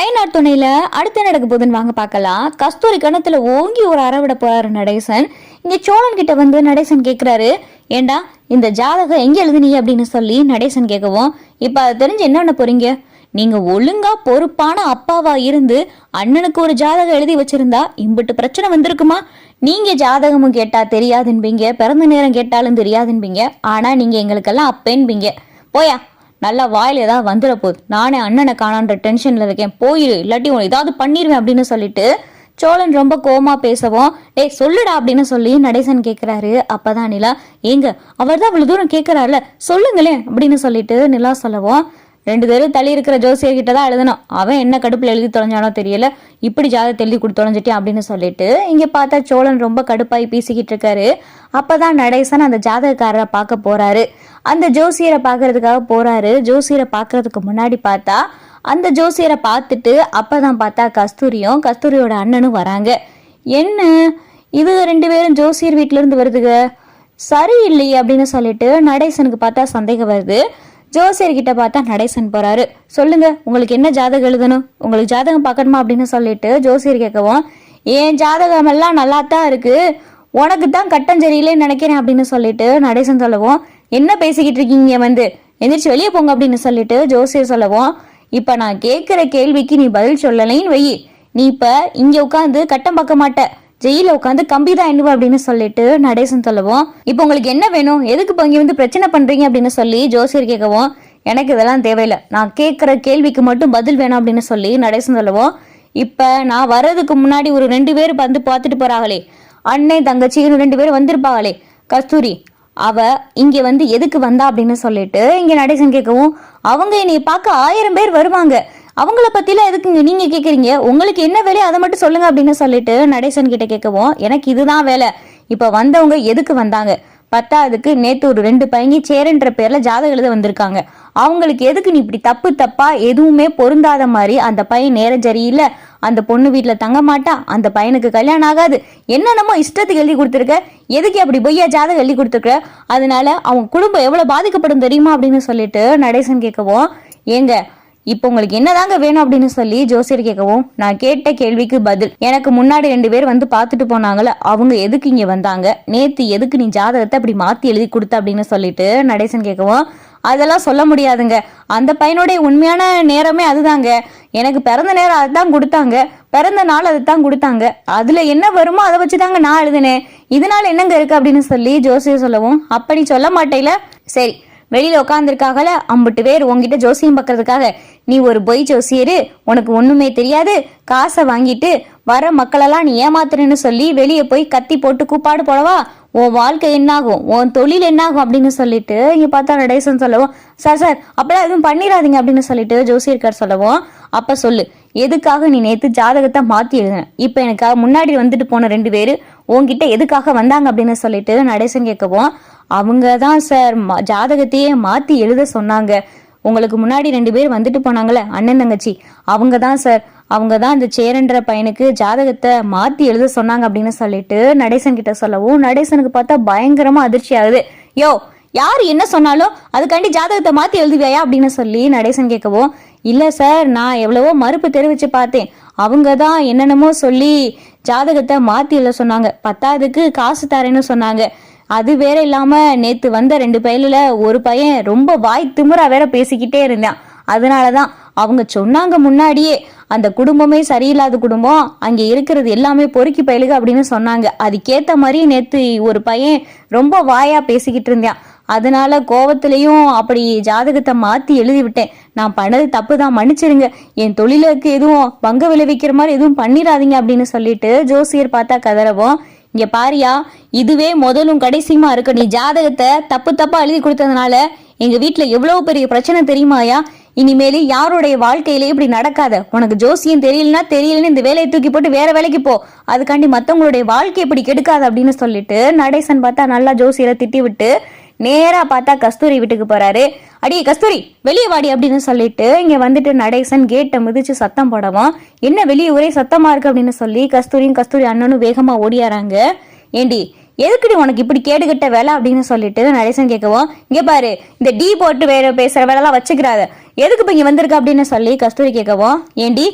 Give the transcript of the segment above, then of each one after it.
ஐநார் துணையில அடுத்து நடக்க போதுன்னு வாங்க பார்க்கலாம். கஸ்தூரி கணத்துல ஓங்கி ஒரு அறவிட போறாரு நடேசன். இங்க சோழன் கிட்ட வந்து நடேசன் கேக்குறாரு ஏண்டா இந்த ஜாதகம் எங்க எழுதுனீ? அப்படின்னு சொல்லி நடேசன் கேட்கவும் இப்ப அது தெரிஞ்சு என்ன பண்ண போறீங்க? நீங்க ஒழுங்கா பொறுப்பான அப்பாவா இருந்து அண்ணனுக்கு ஒரு ஜாதகம் எழுதி வச்சிருந்தா இம்பிட்டு பிரச்சனை வந்திருக்குமா? நீங்க ஜாதகமும் கேட்டா தெரியாதுன்பீங்க பிறந்த நேரம் கேட்டாலும் தெரியாதுன்பீங்க ஆனா நீங்க எங்களுக்கெல்லாம் அப்பேன்பீங்க. போயா நல்லா வாயில் ஏதாவது வந்துட போகுது நானே அண்ணனை காணான்ற டென்ஷனில் இருக்கேன் போயிரு இல்லாட்டி உன் ஏதாவது பண்ணிடுவேன் அப்படின்னு சொல்லிட்டு சோழன் ரொம்ப கோமா பேசவும் டேய் சொல்லுடா அப்படின்னு சொல்லி நடேசன் கேட்குறாரு அப்போதான் நிலா ஏங்க அவர் தான் அவ்வளோ தூரம் கேட்குறாருல சொல்லுங்களேன் அப்படின்னு சொல்லிட்டு நிலா சொல்லவும் ரெண்டு பேரும் தள்ளி இருக்கிற ஜோசியர் கிட்ட தான் எழுதணும். அவன் என்ன கடுப்புல எழுதி தொலைஞ்சானோ தெரியல. இப்படி ஜாதகத்தை எழுதி கொடுத்து தொலைஞ்சிட்டேன் அப்படின்னு சொல்லிட்டு இங்க பார்த்தா சோழன் ரொம்ப கடுப்பாய் பேசிக்கிட்டு இருக்காரு. அப்பதான் நடேசன் அந்த ஜாதகக்காரரை பார்க்க போறாரு. அந்த ஜோசியரை பார்க்கறதுக்காக போறாரு. ஜோசியரை பார்க்கறதுக்கு முன்னாடி பார்த்தா அந்த ஜோசியரை பார்த்துட்டு அப்பதான் பார்த்தா கஸ்தூரியும் கஸ்தூரியோட அண்ணனும் வராங்க. என்ன? இது ரெண்டு பேரும் ஜோசியர் வீட்டிலேருந்து இருந்து வருதுங்க? சரியில்லையே அப்படின்னு சொல்லிட்டு நடேசனுக்கு பார்த்தா சந்தேகம் வருது. ஜோசியர் கிட்ட பார்த்தா நடேசன் போறாரு. சொல்லுங்க உங்களுக்கு என்ன ஜாதகம் எழுதணும்? உங்களுக்கு ஜாதகம் பார்க்கணுமா அப்படின்னு சொல்லிட்டு ஜோசியர் கேட்கவும் என் ஜாதகம் எல்லாம் நல்லா தான் இருக்கு. உனக்கு தான் கட்டம் சரியில்லைன்னு நினைக்கிறேன் அப்படின்னு சொல்லிட்டு நடேசன் சொல்லவும் என்ன பேசிக்கிட்டு இருக்கீங்க வந்து? எந்திரிச்சு வெளியே போங்க அப்படின்னு சொல்லிட்டு ஜோசியர் சொல்லவும் இப்ப நான் கேட்கிற கேள்விக்கு நீ பதில் சொல்லலைன்னு வை. நீ இப்ப இங்க உட்காந்து கட்டம் பார்க்க மாட்ட. ஜெயில உட்காந்து கம்பி தான் எண்ணுவா அப்படின்னு சொல்லிட்டு நடேசன் சொல்லவும். இப்போ உங்களுக்கு என்ன வேணும்? எதுக்கு இப்போ இங்கே வந்து பிரச்சனை பண்றீங்க அப்படின்னு சொல்லி ஜோசியர் கேட்கவும் எனக்கு இதெல்லாம் தேவையில்லை. நான் கேட்குற கேள்விக்கு மட்டும் பதில் வேணும் அப்படின்னு சொல்லி நடேசன் சொல்லவும். இப்போ நான் வர்றதுக்கு முன்னாடி ஒரு ரெண்டு பேர் வந்து பார்த்துட்டு போறாங்களே. அண்ணன் தங்கச்சின்னு ரெண்டு பேரும் வந்திருப்பாங்களே. கஸ்தூரி அவ இங்க வந்து எதுக்கு வந்தா அப்படின்னு சொல்லிட்டு இங்க நடேசன் கேட்கவும் அவங்க என்னை பார்க்க ஆயிரம் பேர் வருவாங்க. அவங்கள பத்திலாம் எதுக்குங்க நீங்க கேக்குறீங்க? உங்களுக்கு என்ன வேலையோ அதை மட்டும் சொல்லுங்க அப்படின்னு சொல்லிட்டு நடேசன் கிட்ட கேட்கவும் எனக்கு இதுதான் வேலை. இப்ப வந்தவங்க எதுக்கு வந்தாங்க? பத்தாவதுக்கு நேத்து ஒரு ரெண்டு பையங்க சேரன்ற பேர்ல ஜாதகம் எழுத வந்திருக்காங்க. அவங்களுக்கு எதுக்கு நீ இப்படி தப்பு தப்பா எதுவுமே பொருந்தாத மாதிரி அந்த பையன் நேரம் சரியில்லை அந்த பொண்ணு வீட்டுல தங்க மாட்டா அந்த பையனுக்கு கல்யாணம் ஆகாது. என்னென்னமோ இஷ்டத்துக்கு எழுதி கொடுத்துருக்க. எதுக்கு அப்படி பொய்யா ஜாதகம் எழுதி கொடுத்துருக்க? அதனால அவங்க குடும்பம் எவ்வளவு பாதிக்கப்படும் தெரியுமா? அப்படின்னு சொல்லிட்டு நடேசன் கேட்கவும் ஏங்க இப்போ உங்களுக்கு என்னதாங்க வேணும் அப்படின்னு சொல்லி ஜோசியர் கேட்கவும் நான் கேட்ட கேள்விக்கு பதில். எனக்கு முன்னாடி ரெண்டு பேர் வந்து பார்த்துட்டு போனாங்கல்ல அவங்க எதுக்கு இங்க வந்தாங்க? நேத்து எதுக்கு நீ ஜாதகத்தை அப்படி மாத்தி எழுதி கொடுத்த அப்படின்னு சொல்லிட்டு நடேசன் கேட்கவும் அதெல்லாம் சொல்ல முடியாதுங்க. அந்த பையனுடைய உண்மையான நேரமே அதுதாங்க. எனக்கு பிறந்த நேரம் அதுதான் கொடுத்தாங்க. பிறந்த நாள் அதுதான் கொடுத்தாங்க. அதுல என்ன வருமோ அதை வச்சுதாங்க நான் எழுதினேன். இதனால என்னங்க இருக்கு அப்படின்னு சொல்லி ஜோசியர் சொல்லவும் அப்படி சொல்ல மாட்டேல? சரி வெளியில உட்காந்துருக்காகல அம்புட்டு பேர் உங்ககிட்ட ஜோசியம் பார்க்கறதுக்காக. நீ ஒரு பொய் ஜோசியரு உனக்கு ஒண்ணுமே தெரியாது காசை வாங்கிட்டு வர மக்களெல்லாம் நீ ஏமாத்துறேன்னு சொல்லி வெளியே போய் கத்தி போட்டு கூப்பாடு போடவா? உன் வாழ்க்கை என்னாகும்? உன் தொழில் என்னாகும்? அப்படின்னு சொல்லிட்டு இங்கே பார்த்தா நடேசன் சொல்லவும் சார் சார் அப்பெல்லாம் எதுவும் பண்ணிடாதீங்க அப்படின்னு சொல்லிட்டு ஜோசியர்கார் சொல்லவும் அப்ப சொல்லு எதுக்காக நீ நேத்து ஜாதகத்தை மாத்தி எழுதுன? இப்ப எனக்கு முன்னாடி வந்துட்டு போன ரெண்டு பேரு உன்கிட்ட எதுக்காக வந்தாங்க? அப்படின்னு சொல்லிட்டு நடேசன் கேட்கவும் அவங்க தான் சார் ம- ஜாதகத்தையே மாத்தி எழுத சொன்னாங்க. உங்களுக்கு முன்னாடி ரெண்டு பேர் வந்துட்டு போனாங்களே அண்ணன் தங்கச்சி. அவங்க தான் சார் அவங்க தான் இந்த சேரன்ற பையனுக்கு ஜாதகத்தை மாத்தி எழுத சொன்னாங்க அப்படின்னு சொல்லிட்டு நடேசன் கிட்ட சொல்லவும் நடேசனுக்கு பார்த்தா பயங்கரமா அதிர்ச்சி ஆகுது. யோ யார் என்ன சொன்னாலும் அதுக்காண்டி ஜாதகத்தை மாத்தி எழுதுவியா அப்படின்னு சொல்லி நடேசன் கேட்கவும் இல்ல சார் நான் எவ்வளவோ மறுப்பு தெரிவிச்சு பார்த்தேன். அவங்க தான் என்னென்னமோ சொல்லி ஜாதகத்தை மாத்தி எழுத சொன்னாங்க. பத்தாவதுக்கு காசு தரேன்னு சொன்னாங்க. அது வேற இல்லாம நேத்து வந்த ரெண்டு பயிலில் ஒரு பையன் ரொம்ப வாய் திமுறா வேற பேசிக்கிட்டே இருந்தான். அதனாலதான் அவங்க சொன்னாங்க முன்னாடியே அந்த குடும்பமே சரியில்லாத குடும்பம் அங்க இருக்கிறது எல்லாமே பொறுக்கி பயிலுக அப்படின்னு சொன்னாங்க. அதுக்கேத்த மாதிரி நேத்து ஒரு பையன் ரொம்ப வாயா பேசிக்கிட்டு இருந்தான். அதனால கோவத்திலையும் அப்படி ஜாதகத்தை மாத்தி எழுதி விட்டேன் நான் பண்ணது தப்பு தான் மன்னிச்சிருங்க. என் தொழிலுக்கு எதுவும் பங்கு விளைவிக்கிற மாதிரி எதுவும் பண்ணிடாதீங்க அப்படின்னு சொல்லிட்டு ஜோசியர் பார்த்தா கதறவும் இங்க பாரியா இதுவே முதலும் கடைசியுமா இருக்கு. நீ ஜாதகத்தை தப்பு தப்பா எழுதி கொடுத்ததுனால எங்க வீட்டில் எவ்வளவு பெரிய பிரச்சனை தெரியுமாயா? இனிமேல் யாருடைய வாழ்க்கையிலே இப்படி நடக்காத. உனக்கு ஜோசியம் தெரியலனா தெரியலன்னு இந்த வேலையை தூக்கி போட்டு வேற வேலைக்கு போ. அதுக்காண்டி மத்தவங்களுடைய வாழ்க்கை இப்படி கெடுக்காத அப்படின்னு சொல்லிட்டு நடேசன் பார்த்தா நல்லா ஜோசியரை திட்டி விட்டு நேராக பார்த்தா கஸ்தூரி வீட்டுக்கு போகிறாரு அடி கஸ்தூரி வெளியே வாடி அப்படின்னு சொல்லிட்டு இங்கே வந்துட்டு நடேசன் கேட்டை மிதிச்சு சத்தம் போடவும் என்ன வெளியே ஒரே சத்தமாக இருக்குது அப்படின்னு சொல்லி கஸ்தூரியும் கஸ்தூரி அண்ணனும் வேகமாக ஓடியாராங்க. ஏண்டி எதுக்குடி உனக்கு இப்படி கேடுகட்ட வேலை? அப்படின்னு சொல்லிட்டு நடேசன் கேட்கவும் இங்கே பாரு இந்த டீ போட்டு வேற பேசுகிற வேலைலாம் வச்சுக்கிறாத. எதுக்கு இப்போ இங்கே வந்திருக்க? அப்படின்னு சொல்லி கஸ்தூரி கேட்கவும் ஏண்டி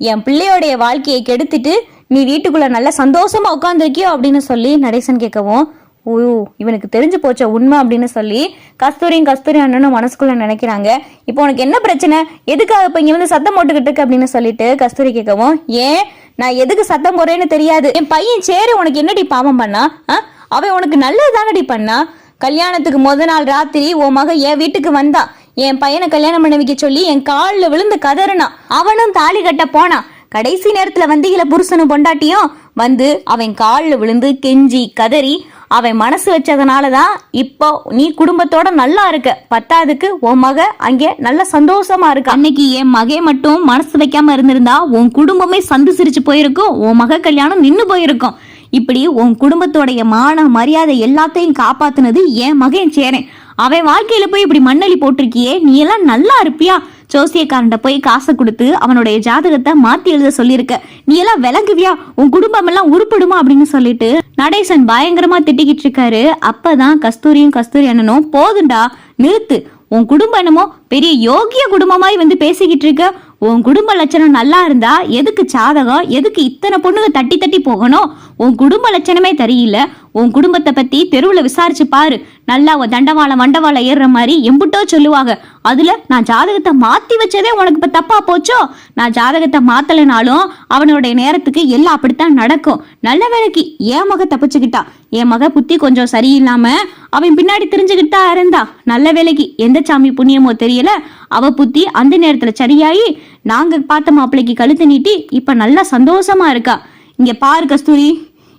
என் பிள்ளையோடைய வாழ்க்கையை கெடுத்துட்டு நீ வீட்டுக்குள்ளே நல்லா சந்தோஷமாக உட்காந்துருக்கியோ அப்படின்னு சொல்லி நடேசன் கேட்கவும் ஓ இவனுக்கு தெரிஞ்சு போச்ச உண்மை அப்படின்னு சொல்லி கஸ்தூரியும் கஸ்தூரி அண்ணனும் மனசுக்குள்ள நினைக்கிறாங்க. இப்போ உனக்கு என்ன பிரச்சனை? எதுக்காக இப்போ இங்க வந்து சத்தம் போட்டுக்கிட்டு இருக்கு அப்படின்னு சொல்லிட்டு கஸ்தூரி கேட்கவும் ஏன்? நான் எதுக்கு சத்தம் போறேன்னு தெரியாது. என் பையன் சேரு உனக்கு என்னடி பாவம் பண்ணா? ஆ? அவன் உனக்கு நல்லது தானடி பண்ணா? கல்யாணத்துக்கு முத நாள் ராத்திரி உன் மக என் வீட்டுக்கு வந்தா. என் பையனை கல்யாணம் பண்ண வைக்க சொல்லி என் காலில் விழுந்து கதறினான் அவனும் தாலி கட்ட போனான் கடைசி நேரத்துல வந்தீங்கள புருஷனும் பொண்டாட்டியும் வந்து அவன் காலில் விழுந்து கெஞ்சி கதறி அவன் மனசு வச்சதுனால தான் இப்போ நீ குடும்பத்தோட நல்லா இருக்க. பத்தாதுக்கு உன் மக அங்கே நல்ல சந்தோஷமா இருக்கு? அன்னைக்கு என் மகை மட்டும் மனசு வைக்காம இருந்திருந்தா உன் குடும்பமே சந்து சிரிச்சு போயிருக்கும். உன் மக கல்யாணம் நின்று போயிருக்கும். இப்படி உன் குடும்பத்தோடைய மான மரியாதை எல்லாத்தையும் காப்பாத்துனது என் மகன் சேரேன். அவன் வாழ்க்கையில போய் இப்படி மண்ணலி போட்டிருக்கியே நீ எல்லாம் நல்லா இருப்பியா? ஜோசியக்காரன்ட்ட போய் காசை கொடுத்து அவனுடைய ஜாதகத்தை மாத்தி எழுத சொல்லியிருக்க. நீ எல்லாம் விளங்குவியா? உன் குடும்பம் எல்லாம் உருப்படுமா? அப்படின்னு சொல்லிட்டு நடேசன் பயங்கரமா திட்டிக்கிட்டு இருக்காரு. அப்பதான் கஸ்தூரியும் கஸ்தூரி அண்ணனும் போதுண்டா நிறுத்து. உன் குடும்பம் என்னமோ பெரிய யோகிய குடும்பமாய் வந்து பேசிக்கிட்டு இருக்க. உன் குடும்ப லட்சணம் நல்லா இருந்தா எதுக்கு சாதகம் எதுக்கு இத்தனை பொண்ணுங்க தட்டி தட்டி போகணும்? உன் குடும்ப லட்சணமே தெரியல உன் குடும்பத்தை பத்தி தெருவுல விசாரிச்சு பாரு. நல்லா உன் தண்டவாள மண்டவாள ஏறுற மாதிரி எம்புட்டோ சொல்லுவாங்க. அதுல நான் ஜாதகத்தை மாத்தி வச்சதே உனக்கு இப்ப தப்பா போச்சோ? நான் ஜாதகத்தை மாத்தலைனாலும் அவனுடைய நேரத்துக்கு எல்லாம் அப்படித்தான் நடக்கும். நல்ல வேலைக்கு என் மக தப்பிச்சுக்கிட்டா. என் மக புத்தி கொஞ்சம் சரியில்லாம அவன் பின்னாடி தெரிஞ்சுக்கிட்டு தான் இருந்தா. நல்ல வேலைக்கு எந்த சாமி புண்ணியமோ தெரியல. அவ புத்தி அந்த நேரத்துல சரியாயி நாங்க பார்த்த மாப்பிள்ளைக்கு கழுத்து நீட்டி இப்ப நல்லா சந்தோஷமா இருக்கா. இங்க பாரு கஸ்தூரி.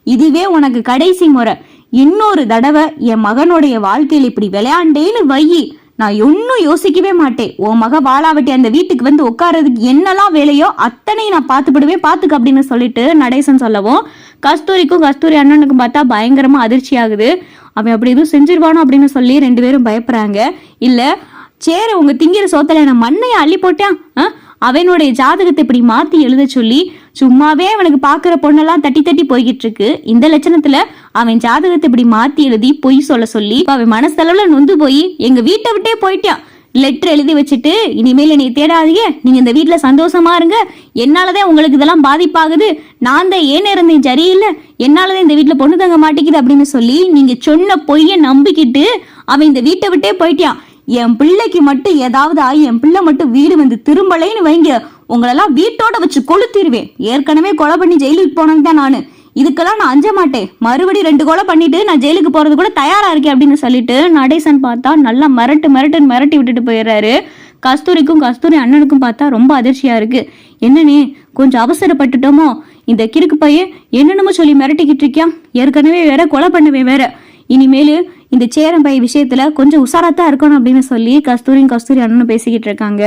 இதுவே உனக்கு கடைசி முறை. இன்னொரு தடவை என் மகனுடைய வாழ்க்கையில் இப்படி விளையாண்டேன்னு வையி நான் ஒன்றும் யோசிக்கவே மாட்டேன். உன் மக வாழாவட்டி அந்த வீட்டுக்கு வந்து உட்காரதுக்கு என்னெல்லாம் வேலையோ அத்தனையும் நான் பார்த்துப்படுவேன் பார்த்துக்க அப்படின்னு சொல்லிட்டு நடேசன் சொல்லவும் கஸ்தூரிக்கும் கஸ்தூரி அண்ணனுக்கும் பார்த்தா பயங்கரமா அதிர்ச்சி ஆகுது. அவன் அப்படி எதுவும் செஞ்சிருவானோ அப்படின்னு சொல்லி ரெண்டு பேரும் பயப்படுறாங்க. இல்லை சேர உங்க திங்கிற சோத்துல நான் மண்ணையை அள்ளி போட்டேன் ஆ? அவனுடைய ஜாதகத்தை இப்படி மாத்தி எழுத சொல்லி சும்மாவே அவனுக்கு பாக்குற பொண்ணெல்லாம் தட்டி தட்டி போய்கிட்டு இருக்கு. இந்த லட்சணத்துல அவன் ஜாதகத்தை இப்படி மாத்தி எழுதி பொய் சொல்ல சொல்லி அவன் மனசளவுல நொந்து போய் எங்க வீட்டை விட்டே போயிட்டான். லெட்டர் எழுதி வச்சுட்டு இனிமேல் என்னை தேடாதீங்க. நீங்க இந்த வீட்டில் சந்தோஷமா இருங்க. என்னாலதான் உங்களுக்கு இதெல்லாம் பாதிப்பாகுது. நான் தான் ஏன் இருந்தேன்? சரியில்லை. என்னாலதான் இந்த வீட்டில் பொண்ணு தங்க மாட்டேங்குது அப்படின்னு சொல்லி நீங்க சொன்ன பொய்ய நம்பிக்கிட்டு அவன் இந்த வீட்டை விட்டே போயிட்டான். என் பிள்ளைக்கு மட்டும் ஏதாவது ஆகி என் பிள்ளை மட்டும் வீடு வந்து திரும்பலைன்னு வைங்க. உங்களெல்லாம் வீட்டோட வச்சு கொளுத்திடுவேன். ஏற்கனவே கொலை பண்ணி ஜெயிலுக்கு போனது தான் நான். இதுக்கெல்லாம் நான் அஞ்ச மாட்டேன். மறுபடி ரெண்டு கொலை பண்ணிட்டு நான் ஜெயிலுக்கு போறது கூட தயாரா இருக்கேன் அப்படின்னு சொல்லிட்டு நடேசன் பார்த்தா நல்லா மிரட்டு மிரட்டுன்னு மிரட்டி விட்டுட்டு போயிடுறாரு. கஸ்தூரிக்கும் கஸ்தூரி அண்ணனுக்கும் பார்த்தா ரொம்ப அதிர்ச்சியா இருக்கு. என்னனே கொஞ்சம் அவசரப்பட்டுட்டோமோ? இந்த கிறுக்கு பையன் என்னென்னமோ சொல்லி மிரட்டிக்கிட்டு இருக்கியா ஏற்கனவே வேற கொலை பண்ணுவேன் வேற. இனிமேலு இந்த சேரன் பைய விஷயத்துல கொஞ்சம் உஷாராத்தான் இருக்கணும் அப்படின்னு சொல்லி கஸ்தூரியும் கஸ்தூரி அண்ணனும் பேசிக்கிட்டு இருக்காங்க.